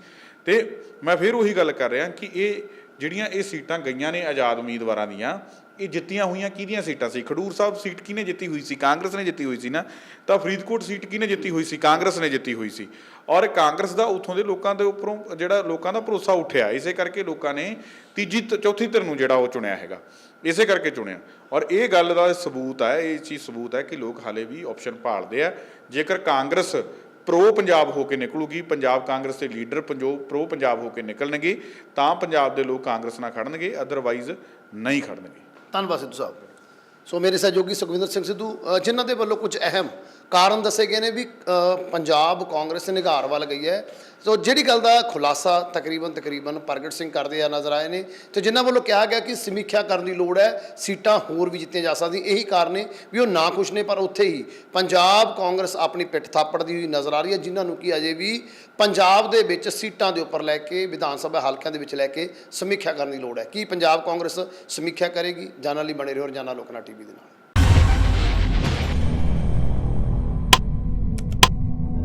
ਤੇ ਮੈਂ ਫਿਰ ਉਹੀ ਗੱਲ ਕਰ ਰਿਹਾ ਕਿ ਇਹ ਜਿਹੜੀਆਂ ਇਹ ਸੀਟਾਂ ਗਈਆਂ ਨੇ ਆਜ਼ਾਦ ਉਮੀਦਵਾਰਾਂ ਦੀਆਂ ਇਹ ਜਿੱਤੀਆਂ ਹੋਈਆਂ ਕਿਹਦੀਆਂ ਸੀਟਾਂ ਸੀ? ਖਡੂਰ ਸਾਹਿਬ ਸੀਟ ਕਿਹਨੇ ਜਿੱਤੀ ਹੋਈ ਸੀ? ਕਾਂਗਰਸ ਨੇ ਜਿੱਤੀ ਹੋਈ ਸੀ ਨਾ? ਤਾਂ ਫਰੀਦਕੋਟ ਸੀਟ ਕਿਹਨੇ ਜਿੱਤੀ ਹੋਈ ਸੀ? ਕਾਂਗਰਸ ਨੇ ਜਿੱਤੀ ਹੋਈ ਸੀ। ਔਰ ਕਾਂਗਰਸ ਦਾ ਉੱਥੋਂ ਦੇ ਲੋਕਾਂ ਦੇ ਉੱਪਰੋਂ ਜਿਹੜਾ ਲੋਕਾਂ ਦਾ ਭਰੋਸਾ ਉੱਠਿਆ, ਇਸੇ ਕਰਕੇ ਲੋਕਾਂ ਨੇ ਤੀਜੀ ਤ- ਚੌਥੀ ਧਿਰ ਨੂੰ ਜਿਹੜਾ ਉਹ ਚੁਣਿਆ ਹੈਗਾ। ਇਸੇ ਕਰਕੇ ਚੁਣਿਆ। ਔਰ ਇਹ ਗੱਲ ਦਾ ਸਬੂਤ ਹੈ, ਇਹ ਚੀਜ਼ ਸਬੂਤ ਹੈ ਕਿ ਲੋਕ ਹਾਲੇ ਵੀ ਆਪਸ਼ਨ ਭਾਲਦੇ ਆ। ਜੇਕਰ ਕਾਂਗਰਸ ਪ੍ਰੋ ਪੰਜਾਬ ਹੋ ਕੇ ਨਿਕਲੂਗੀ, ਪੰਜਾਬ ਕਾਂਗਰਸ ਦੇ ਲੀਡਰ ਪੰਜੋ ਪ੍ਰੋ ਪੰਜਾਬ ਹੋ ਕੇ ਨਿਕਲਣਗੇ, ਤਾਂ ਪੰਜਾਬ ਦੇ ਲੋਕ ਕਾਂਗਰਸ ਨਾਲ ਖੜਨਗੇ ਅਦਰਵਾਈਜ਼ ਨਹੀਂ ਖੜਨਗੇ। ਧੰਨਵਾਦ ਸਿੱਧੂ ਸਾਹਿਬ। ਸੋ ਮੇਰੇ ਸਹਿਯੋਗੀ ਸੁਖਵਿੰਦਰ ਸਿੰਘ ਸਿੱਧੂ ਅ, ਜਿਨ੍ਹਾਂ ਦੇ ਵੱਲੋਂ ਕੁਝ ਅਹਿਮ ਕਾਰਨ ਦੱਸੇ ਗਏ ਨੇ ਵੀ ਪੰਜਾਬ ਕਾਂਗਰਸ ਨਿਗਾਰ ਵੱਲ ਗਈ ਹੈ। ਸੋ ਜਿਹੜੀ ਗੱਲ ਦਾ ਖੁਲਾਸਾ ਤਕਰੀਬਨ ਤਕਰੀਬਨ ਪ੍ਰਗਟ ਸਿੰਘ ਕਰਦੇ ਆ ਨਜ਼ਰ ਆਏ ਨੇ ਤੇ ਜਿਨ੍ਹਾਂ ਵੱਲੋਂ ਕਿਹਾ ਗਿਆ ਕਿ ਸਮੀਖਿਆ ਕਰਨ ਦੀ ਲੋੜ ਹੈ, ਸੀਟਾਂ ਹੋਰ ਵੀ ਜਿੱਤੀਆਂ ਜਾ ਸਕਦੀਆਂ। ਇਹੀ ਕਾਰਨ ਨੇ ਵੀ ਉਹ ਨਾ ਖੁਸ਼ ਨੇ, ਪਰ ਉੱਥੇ ਹੀ ਪੰਜਾਬ ਕਾਂਗਰਸ ਆਪਣੀ ਪਿੱਠ ਥਾਪੜਦੀ ਹੋਈ ਨਜ਼ਰ ਆ ਰਹੀ ਹੈ, ਜਿਨ੍ਹਾਂ ਨੂੰ ਕਿ ਅਜੇ ਵੀ ਪੰਜਾਬ ਦੇ ਵਿੱਚ ਸੀਟਾਂ ਦੇ ਉੱਪਰ ਲੈ ਕੇ, ਵਿਧਾਨ ਸਭਾ ਹਲਕਿਆਂ ਦੇ ਵਿੱਚ ਲੈ ਕੇ ਸਮੀਖਿਆ ਕਰਨ ਦੀ ਲੋੜ ਹੈ। ਕੀ ਪੰਜਾਬ ਕਾਂਗਰਸ ਸਮੀਖਿਆ ਕਰੇਗੀ? ਜਾਣਨ ਲਈ ਬਣੇ ਰਹੋ ਰੋਜ਼ਾਨਾ ਲੋਕਨਾ ਟੀਵੀ ਦੇ ਨਾਲ।